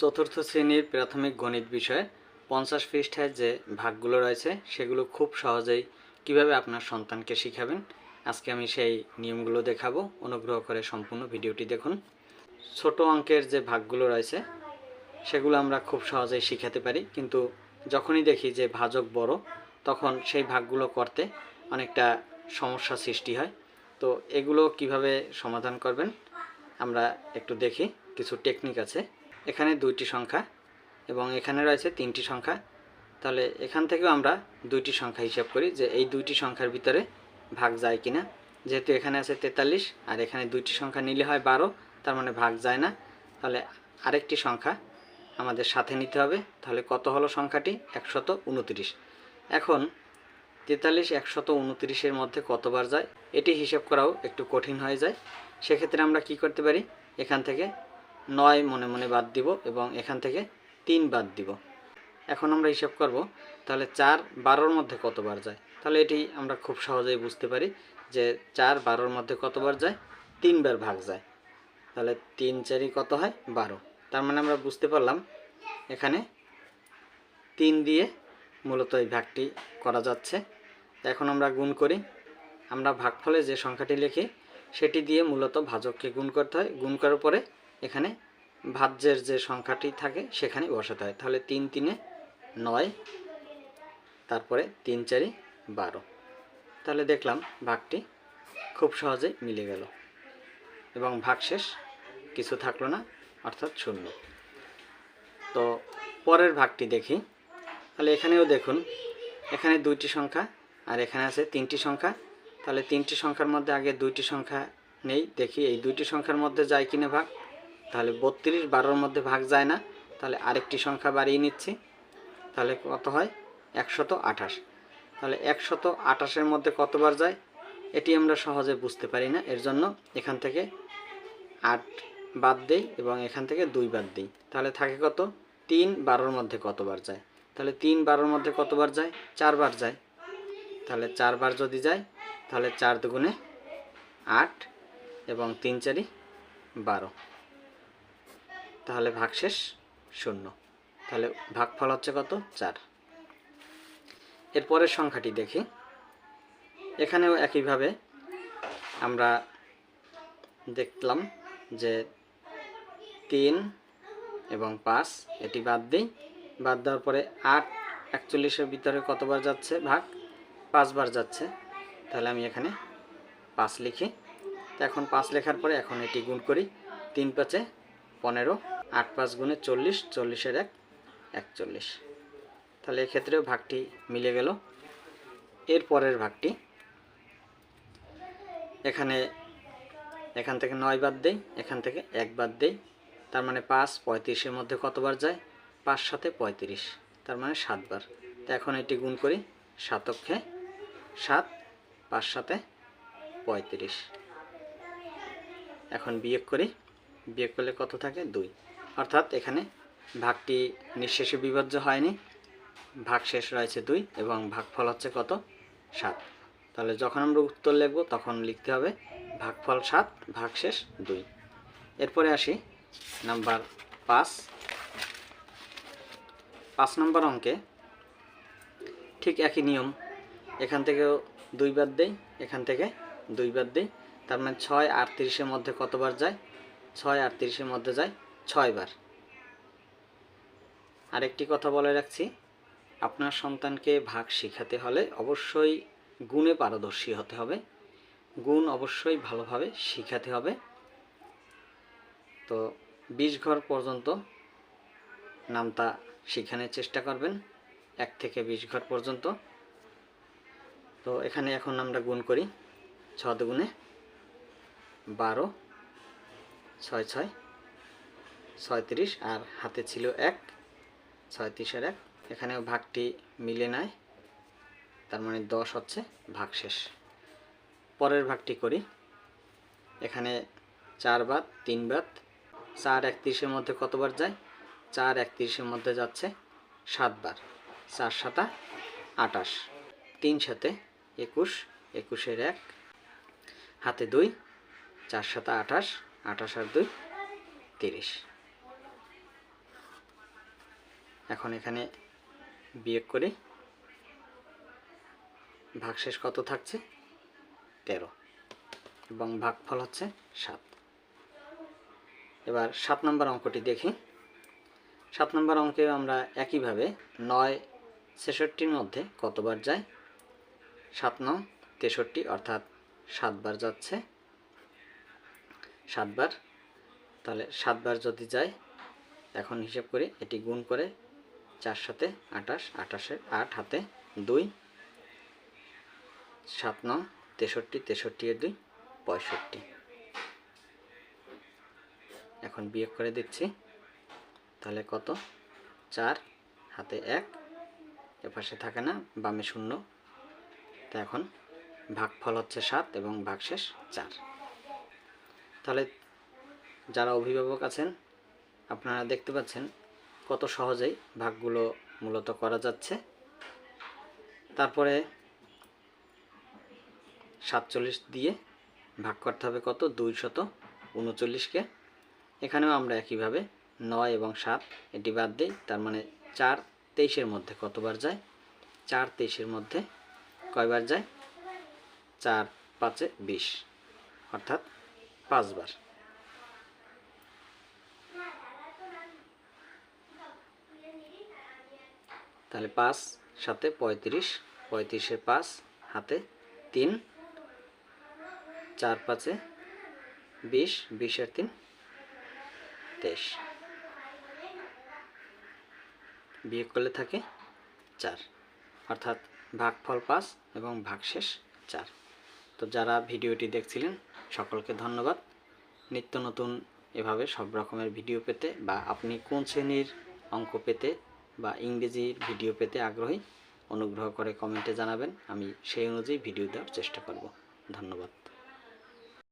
চতুর্থ শ্রেণির প্রাথমিক গণিত বিষয়ে পঞ্চাশ পৃষ্ঠায় যে ভাগগুলো রয়েছে, সেগুলো খুব সহজেই কীভাবে আপনার সন্তানকে শিখাবেন, আজকে আমি সেই নিয়মগুলো দেখাবো। অনুগ্রহ করে সম্পূর্ণ ভিডিওটি দেখুন। ছোট অঙ্কের যে ভাগগুলো রয়েছে, সেগুলো আমরা খুব সহজেই শিখাতে পারি। কিন্তু যখনই দেখি যে ভাজক বড়, তখন সেই ভাগগুলো করতে অনেকটা সমস্যা সৃষ্টি হয়। তো এগুলো কীভাবে সমাধান করবেন, আমরা একটু দেখি। কিছু টেকনিক আছে। এখানে দুইটি সংখ্যা এবং এখানে রয়েছে তিনটি সংখ্যা। তাহলে এখান থেকেও আমরা দুইটি সংখ্যা হিসাব করি যে এই দুইটি সংখ্যার ভিতরে ভাগ যায় কিনা। যেহেতু এখানে আছে তেতাল্লিশ আর এখানে দুইটি সংখ্যা নিলে হয় বারো, তার মানে ভাগ যায় না। তাহলে আরেকটি সংখ্যা আমাদের সাথে নিতে হবে। তাহলে কত হলো সংখ্যাটি? একশত উনত্রিশ। এখন তেতাল্লিশ একশত উনত্রিশের মধ্যে কতবার যায়? এটি হিসাব করাও একটু কঠিন হয়ে যায়। সেক্ষেত্রে আমরা কি করতে পারি? এখান থেকে নয় মনে মনে বাদ দিব এবং এখান থেকে তিন বাদ দিব। এখন আমরা হিসাব করব, তাহলে চার বারোর মধ্যে কতবার যায়? তাহলে এটি আমরা খুব সহজেই বুঝতে পারি যে চার বারোর মধ্যে কতবার যায়? তিনবার ভাগ যায়। তাহলে তিন চারই কত হয়? বারো। তার মানে আমরা বুঝতে পারলাম এখানে তিন দিয়ে মূলত এই ভাগটি করা যাচ্ছে। এখন আমরা গুণ করি। আমরা ভাগফলে যে সংখ্যাটি লিখি, সেটি দিয়ে মূলত ভাজককে গুণ করতে হয়। গুণ করার পরে এখানে ভাজ্যের যে সংখ্যাটি থাকে, সেখানে বসাতে হয়। তাহলে তিন তিনে নয়, তারপরে তিন চারি বারো। তাহলে দেখলাম ভাগটি খুব সহজে মিলে গেল এবং ভাগশেষ কিছু থাকল না, অর্থাৎ শূন্য। তো পরের ভাগটি দেখি। তাহলে এখানেও দেখুন, এখানে দুইটি সংখ্যা আর এখানে আছে তিনটি সংখ্যা। তাহলে তিনটি সংখ্যার মধ্যে আগে দুইটি সংখ্যা নেই, দেখি এই দুইটি সংখ্যার মধ্যে যায় কিনা ভাগ। তাহলে বত্রিশ বারোর মধ্যে ভাগ যায় না, তাহলে আরেকটি সংখ্যা বাড়িয়ে নিচ্ছি। তাহলে কত হয়? একশত আঠাশ। তাহলে একশত আঠাশের মধ্যে কতবার যায়? এটি আমরা সহজে বুঝতে পারি না, এর জন্য এখান থেকে আট বাদ দেই এবং এখান থেকে দুই বাদ দিই। তাহলে থাকে কত? তিন বারোর মধ্যে কতবার যায়? তাহলে তিন বারোর মধ্যে কতবার যায়? চারবার যায়। তাহলে চারবার যদি যায়, তাহলে চার দুগুণে আট এবং তিন চারি বারো। তাহলে ভাগশেষ শূন্য। তাহলে ভাগফল হচ্ছে কত? চার। এরপরের সংখ্যাটি দেখি। এখানেও একইভাবে আমরা দেখলাম যে তিন এবং পাঁচ, এটি বাদ দিই। বাদ দেওয়ার পরে আট একচল্লিশের ভিতরে কতবার যাচ্ছে? ভাগ পাঁচবার যাচ্ছে। তাহলে আমি এখানে পাঁচ লিখি। তো এখন পাঁচ লেখার পরে এখন এটি গুণ করি। তিন পাঁচে পনেরো, আট পাঁচ গুণে চল্লিশ, চল্লিশের এক, একচল্লিশ। তাহলে এক্ষেত্রেও ভাগটি মিলে গেল। এর পরের ভাগটি এখানে এখান থেকে নয় বাদ দেই, এখান থেকে এক বাদ দেই। তার মানে পাঁচ পঁয়ত্রিশের মধ্যে কতবার যায়? পাঁচ সাথে পঁয়ত্রিশ, তার মানে সাতবার তো এখন এটি গুণ করি সাতক্ষে সাত, পাঁচ সাথে পঁয়ত্রিশ। এখন বিয়োগ করি বিয়োগ করলে কত থাকে? দুই। অর্থাৎ এখানে ভাগটি নিঃশেষে বিভাজ্য হয়নি। ভাগ শেষ রয়েছে দুই এবং ভাগফল হচ্ছে কত? সাত। তাহলে যখন আমরা উত্তর লিখব, তখন লিখতে হবে ভাগফল সাত ভাগশেষ দুই। এরপরে আসি নাম্বার পাঁচ। পাঁচ নম্বর অঙ্কে ঠিক একই নিয়ম। এখান থেকেও দুই বাদ দেই, এখান থেকে দুই বাদ দেই। তার মানে ছয় আটত্রিশের মধ্যে কতবার যায়? ছয় আটত্রিশের মধ্যে যায় ছয়বার আরেকটি কথা বলে রাখছি, আপনার সন্তানকে ভাগ শেখাতে হলে অবশ্যই গুণে পারদর্শী হতে হবে। গুণ অবশ্যই ভালোভাবে শেখাতে হবে। তো বিশ ঘর পর্যন্ত নামতা শেখানোর চেষ্টা করবেন, এক থেকে বিশ ঘর পর্যন্ত। তো এখানে এখন আমরা গুণ করি ছ দুগুণে বারো। ছয় ছয় ছয়ত্রিশ আর হাতে ছিল এক ছয়ত্রিশের এক। এখানেও ভাগটি মিলে নেয় তার মানে দশ হচ্ছে ভাগশেষ পরের ভাগটি করি। এখানে চার বাদ, তিন বাদ, চার একত্রিশের মধ্যে কতবার যায়? চার একত্রিশের মধ্যে যাচ্ছে সাতবার চার সাতা আটাশ। তিন সাথে একুশ, একুশের এক, হাতে দুই, চার সাতা আঠাশ আঠাশ আর দুই, তিরিশ। এখন এখানে বিয়োগ করি। ভাগশেষ কত থাকছে? তেরো। এবং ভাগফল হচ্ছে সাত। এবার সাত নম্বর অঙ্কটি দেখি। সাত নম্বর অঙ্কে আমরা একইভাবে নয় ছেষট্টির মধ্যে কতবার যায়? সাত নং তেষট্টি, অর্থাৎ সাতবার যাচ্ছে সাতবার। তাহলে সাতবার যদি যায়, এখন হিসেব করি, এটি গুণ করে চার সাথে আটাশ আটাশের আট হাতে দুই, সাত নং তেষট্টি তেষট্টি এর দুই, পঁয়ষট্টি। এখন বিয়োগ করে দিচ্ছি, তাহলে কত? চার হাতে এক, এপাশে থাকে না, বামে শূন্য। তো এখন ভাগফল হচ্ছে সাত এবং ভাগশেষ চার। তাহলে যারা অভিভাবক আছেন, আপনারা দেখতে পাচ্ছেন কত সহজেই ভাগগুলো মূলত করা যাচ্ছে। তারপরে সাতচল্লিশ দিয়ে ভাগ করতে হবে কত? দুই শত উনচল্লিশকে। এখানেও আমরা একইভাবে নয় এবং সাত এটি বাদ দিই, তার মানে চার তেইশের মধ্যে কতবার যায়? চার তেইশের মধ্যে কয়বার যায়? চার পাঁচে বিশ। অর্থাৎ পাঁচবার তাহলে পাঁচ, সাথে পঁয়ত্রিশ, পঁয়ত্রিশে পাঁচ, হাতে তিন, চার পাঁচে বিশ, বিশের তিন, তেইশ। বিয়োগ করলে থাকে চার। অর্থাৎ ভাগফল পাঁচ এবং ভাগশেষ চার। তো যারা ভিডিওটি দেখছিলেন সকলকে ধন্যবাদ। নিত্য নতুন এভাবে সব রকমের ভিডিও পেতে বা আপনি কোন শ্রেণির অঙ্ক পেতে বা ইংরেজির ভিডিও পেতে আগ্রহী, অনুগ্রহ করে কমেন্টে জানাবেন। আমি সেই অনুযায়ী ভিডিও দেওয়ার চেষ্টা করব। ধন্যবাদ।